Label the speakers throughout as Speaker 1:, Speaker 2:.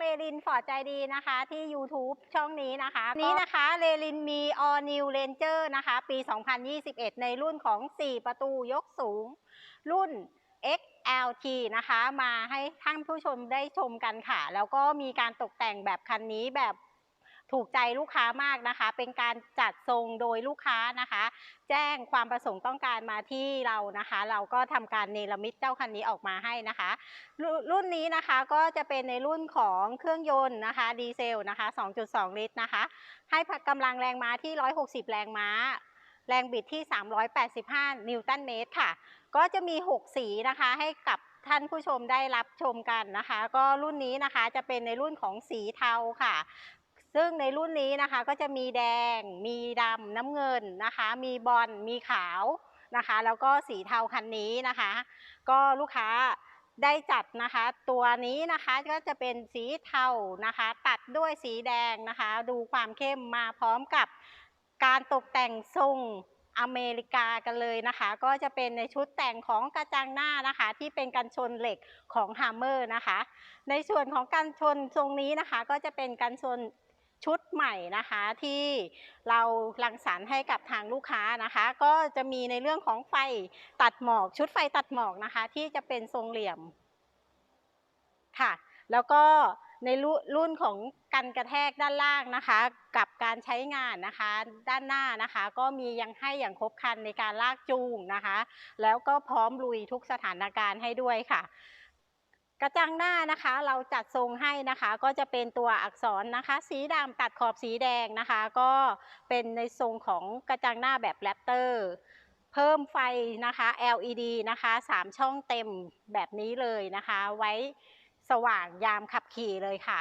Speaker 1: เลลินฟอดใจดีนะคะที่ YouTube ช่องนี้นะคะ นี้นะคะเลลินมี All New Ranger นะคะ ปี 2021 ในรุ่นของ 4 ประตูยกสูง รุ่น XLT นะคะ มาให้ท่านผู้ชมได้ชมกันค่ะ แล้วก็มีการตกแต่งแบบคันนี้แบบ ถูกใจลูกค้ามากนะคะ เป็นการจัดทรงโดยลูกค้านะคะ แจ้งความประสงค์ต้องการมาที่เรานะคะ เราก็ทำการเนรมิตเจ้าคันนี้ออกมาให้นะคะรุ่นรุ่นนี้นะคะก็จะเป็นในรุ่นของเครื่องยนต์นะคะดีเซลนะคะ 2.2 ลิตรนะคะ ให้กำลังแรงม้าที่ 160 แรงม้า แรงบิดที่ 385 นิวตันเมตรค่ะ ก็จะมี 6 สีนะคะให้กับท่านผู้ชมได้รับชมกันนะคะ ก็รุ่นนี้นะคะจะเป็นในรุ่นของสีเทาค่ะ ซึ่งในรุ่นนี้นะคะก็จะมีแดง มีดำน้ำเงินนะคะ มีบอลมีขาวนะคะ แล้วก็สีเทาคันนี้นะคะ ก็ลูกค้าได้จัดนะคะ ตัวนี้นะคะก็จะเป็นสีเทานะคะ ตัดด้วยสีแดงนะคะ ดูความเข้มมาพร้อมกับการตกแต่งทรงอเมริกากันเลยนะคะ ก็จะเป็นในชุดแต่งของกระจังหน้านะคะ ที่เป็นกันชนเหล็กของฮ a มเมอร์นะคะ ในส่วนของกันชนทรงนี้นะคะ ก็จะเป็นกันชน ชุดใหม่นะคะที่เรารังสรรค์ให้กับทางลูกค้านะคะ ก็จะมีในเรื่องของไฟตัดหมอก ชุดไฟตัดหมอกนะคะ ที่จะเป็นทรงเหลี่ยมค่ะ แล้วก็ในรุ่นรุ่นของกันกระแทกด้านล่างนะคะ กับการใช้งานนะคะ ด้านหน้านะคะ ก็มียังให้อย่างครบครันในการลากจูงนะคะ แล้วก็พร้อมลุยทุกสถานการณ์ให้ด้วยค่ะ กระจังหน้านะคะเราจัดทรงให้นะคะก็จะเป็นตัวอักษรนะคะ สีดำตัดขอบสีแดงนะคะ ก็เป็นในทรงของกระจังหน้าแบบแรปเตอร์เพิ่มไฟนะคะ LED นะคะ 3 ช่องเต็มแบบนี้เลยนะคะ ไว้สว่างยามขับขี่เลยค่ะ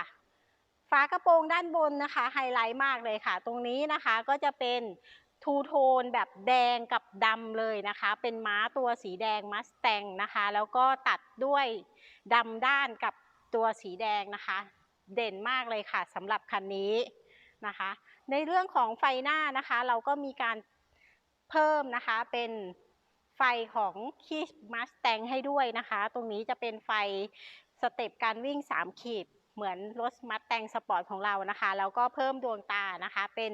Speaker 1: ฝากระโปรงด้านบนนะคะไฮไลท์มากเลยค่ะ ตรงนี้นะคะก็จะเป็น ทูโทนแบบแดงกับดำเลยนะคะ เป็นม้าตัวสีแดงมัสแตงนะคะ แล้วก็ตัดด้วยดำด้านกับตัวสีแดงนะคะ เด่นมากเลยค่ะสำหรับคันนี้นะคะ ในเรื่องของไฟหน้านะคะ เราก็มีการเพิ่มนะคะเป็นไฟของคีมัสแตงให้ด้วยนะคะ ตรงนี้จะเป็นไฟสเต็ปการวิ่ง 3 ขีด เหมือนรถมัดแตงสปอร์ตของเรานะคะ แล้วก็เพิ่มดวงตานะคะเป็น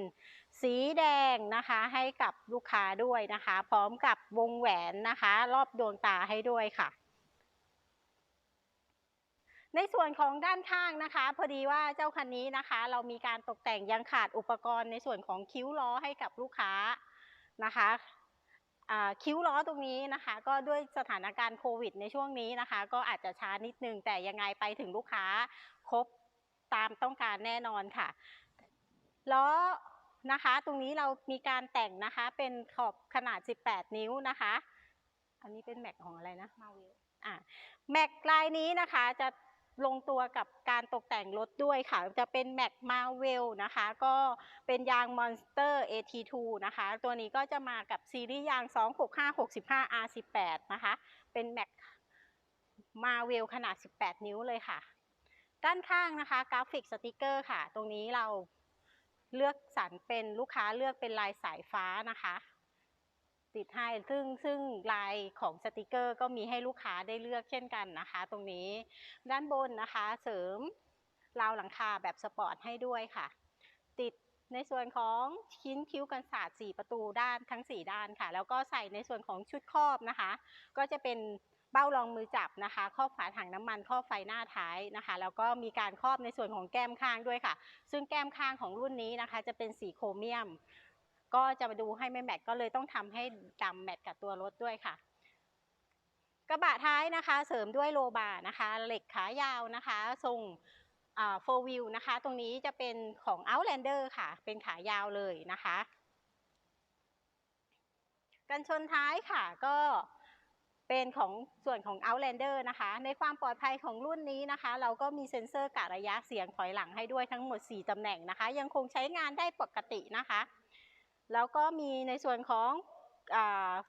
Speaker 1: สีแดงนะคะให้กับลูกค้าด้วยนะคะ พร้อมกับวงแหวนนะคะ รอบดวงตาให้ด้วยค่ะ ในส่วนของด้านข้างนะคะ พอดีว่าเจ้าคันนี้นะคะ เรามีการตกแต่งยังขาดอุปกรณ์ในส่วนของคิ้วล้อให้กับลูกค้านะคะคิ้วล้อตรงนี้นะคะ ก็ด้วยสถานการณ์โควิด ในช่วงนี้นะคะ ก็อาจจะช้านิดนึงแต่ยังไงไปถึงลูกค้าครบตามต้องการแน่นอนค่ะล้อ นะคะ ตรงนี้เรามีการแต่งนะคะเป็นขอบขนาด 18 นิ้วนะคะ อันนี้เป็นแม็กของอะไรนะมาวิลอะแม็กลายนี้นะคะจะลงตัวกับการตกแต่งรถด้วยค่ะ จะเป็นแม็กมาเวลนะคะ ก็เป็นยาง Monster AT2 นะคะ ตัวนี้ก็จะมากับซีรีส์ยาง 265 65 R18 นะคะ เป็นแม็กมาเวลขนาด 18 นิ้วเลยค่ะ ด้านข้างนะคะกราฟิกสติกเกอร์ค่ะ ตรงนี้เรา เลือกสรรเป็นลูกค้าเลือกเป็นลายสายฟ้านะคะ ติดให้ซึ่งซึ่งลายของสติกเกอร์ก็มีให้ลูกค้าได้เลือกเช่นกันนะคะ ตรงนี้ด้านบนนะคะเสริมราวหลังคาแบบสปอร์ตให้ด้วยค่ะ ติดในส่วนของชิ้นคิ้วกันศาสตร์4ประตูด้านทั้ง 4 ด้านค่ะ แล้วก็ใส่ในส่วนของชุดครอบนะคะ ก็จะเป็น เบ้ารองมือจับนะคะครอบฝาถังน้ำมันครอบไฟหน้าท้ายนะคะ แล้วก็มีการครอบในส่วนของแก้มข้างด้วยค่ะ ซึ่งแก้มข้างของรุ่นนี้นะคะ จะเป็นสีโครเมียม ก็จะมาดูให้ไม่แมทก็เลยต้องทำให้ดำแมทกับตัวรถด้วยค่ะกระบะท้ายนะคะเสริมด้วยโลบาร์นะคะ เหล็กขายาวนะคะทรงโฟวิลนะคะ ตรงนี้จะเป็นของ Outlander ค่ะ เป็นขายาวเลยนะคะ กันชนท้ายค่ะก็ เป็นของส่วนของ Outlander นะคะ ในความปลอดภัยของรุ่นนี้นะคะ เราก็มีเซ็นเซอร์กะระยะเสียงถอยหลังให้ด้วยทั้งหมด 4ตำแหน่งนะคะ ยังคงใช้งานได้ปกตินะคะ แล้วก็มีในส่วนของอ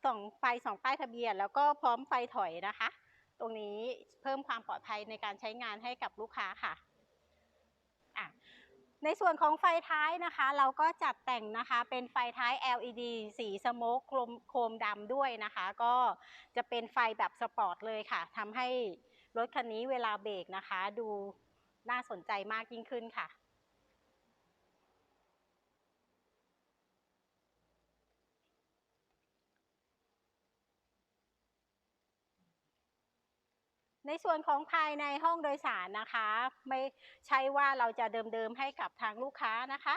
Speaker 1: ส่องไฟสองป้ายทะเบียน แล้วก็พร้อมไฟถอยนะคะ ตรงนี้เพิ่มความปลอดภัยในการใช้งานให้กับลูกค้าค่ะ ในส่วนของไฟท้ายนะคะ เราก็จัดแต่งนะคะเป็นไฟท้าย LED สีสโมกโครมโครมดำด้วยนะคะ ก็จะเป็นไฟแบบสปอร์ตเลยค่ะทำให้รถคันนี้เวลาเบรกนะคะ ดูน่าสนใจมากยิ่งขึ้นค่ะ ในส่วนของภายในห้องโดยสารนะคะ ไม่ใช่ว่าเราจะเดิมๆให้กับทางลูกค้านะคะ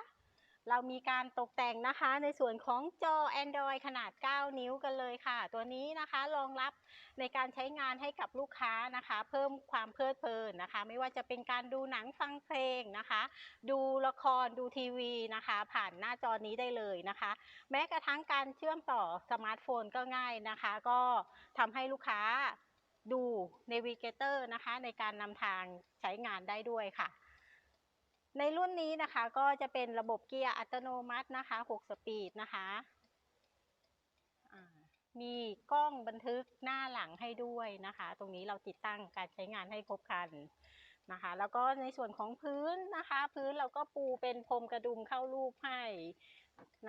Speaker 1: เรามีการตกแต่งนะคะ ในส่วนของจอ Android ขนาด 9 นิ้วกันเลยค่ะ ตัวนี้นะคะรองรับในการใช้งานให้กับลูกค้านะคะ เพิ่มความเพลิดเพลินนะคะ ไม่ว่าจะเป็นการดูหนังฟังเพลงนะคะ ดูละครดูทีวีนะคะ ผ่านหน้าจอนี้ได้เลยนะคะ แม้กระทั่งการเชื่อมต่อสมาร์ทโฟนก็ง่ายนะคะ ก็ทำให้ลูกค้า ดู Navigator นะคะ ในการนำทางใช้งานได้ด้วยค่ะ ในรุ่นนี้นะคะก็จะเป็นระบบเกียร์อัตโนมัตินะคะ 6 สปีดนะคะ มีกล้องบันทึกหน้าหลังให้ด้วยนะคะ ตรงนี้เราติดตั้งการใช้งานให้ครบครันนะคะแล้วก็ในส่วนของพื้นนะคะ พื้นเราก็ปูเป็นพรมกระดุมเข้ารูปให้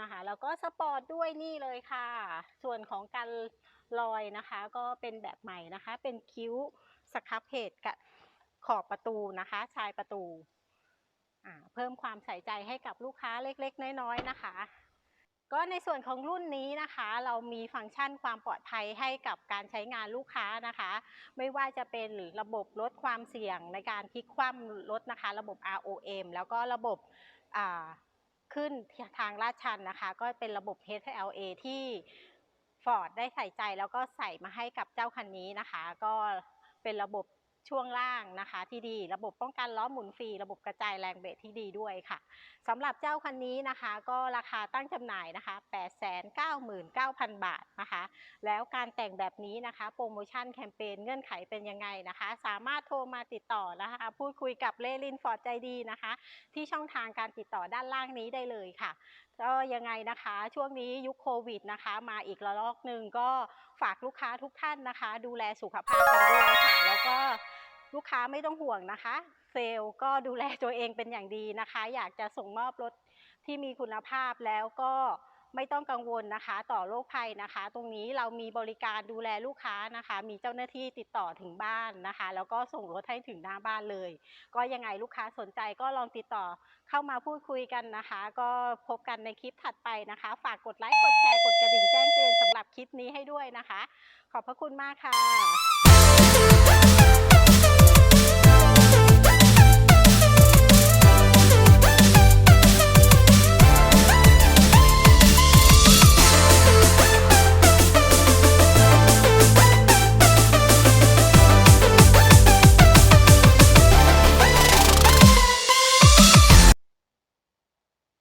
Speaker 1: นะคะแล้วก็สปอร์ตด้วยนี่เลยค่ะ ส่วนของการ ลอยนะคะ ก็เป็นแบบใหม่นะคะ เป็นคิ้วสครับเพจกับขอบประตูนะคะ ชายประตูเพิ่มความใส่ใจให้กับลูกค้าเล็กๆ น้อยๆนะคะ ก็ในส่วนของรุ่นนี้นะคะ เรามีฟังก์ชันความปลอดภัยให้กับการใช้งานลูกค้านะคะ ไม่ว่าจะเป็นระบบลดความเสี่ยงในการพลิกคว่ำรถนะคะ ระบบ ROM แล้วก็ระบบขึ้นทางลาดชันนะคะ ก็เป็นระบบ HLA ที่ Ford ได้ใส่ใจแล้วก็ใส่มาให้กับเจ้าคันนี้นะคะ ก็เป็นระบบช่วงล่างนะคะที่ดี ระบบป้องกันล้อหมุนฟรีระบบกระจายแรงเบรกที่ดีด้วยค่ะสำหรับเจ้าคันนี้นะคะ ก็ราคาตั้งจำหน่ายนะคะ899,000 บาทนะคะ แล้วการแต่งแบบนี้นะคะ โปรโมชั่นแคมเปญเงื่อนไขเป็นยังไงนะคะ สามารถโทรมาติดต่อนะคะ พูดคุยกับเลลินฟอร์ดใจดีนะคะ ที่ช่องทางการติดต่อด้านล่างนี้ได้เลยค่ะ ก็ยังไงนะคะ ช่วงนี้ยุคโควิดนะคะ มาอีกระลอกหนึ่งก็ฝากลูกค้าทุกท่านนะคะ ดูแลสุขภาพกันด้วยค่ะ แล้วก็ลูกค้าไม่ต้องห่วงนะคะ เซลล์ก็ดูแลตัวเองเป็นอย่างดีนะคะ อยากจะส่งมอบรถที่มีคุณภาพแล้วก็ ไม่ต้องกังวลนะคะ ต่อโรคภัยนะคะ ตรงนี้เรามีบริการดูแลลูกค้านะคะ มีเจ้าหน้าที่ติดต่อถึงบ้านนะคะ แล้วก็ส่งรถให้ถึงหน้าบ้านเลย ก็ยังไงลูกค้าสนใจก็ลองติดต่อเข้ามาพูดคุยกันนะคะ ก็พบกันในคลิปถัดไปนะคะ ฝากกดไลค์กดแชร์กดกระดิ่งแจ้งเตือนสำหรับคลิปนี้ให้ด้วยนะคะ ขอบพระคุณมากค่ะ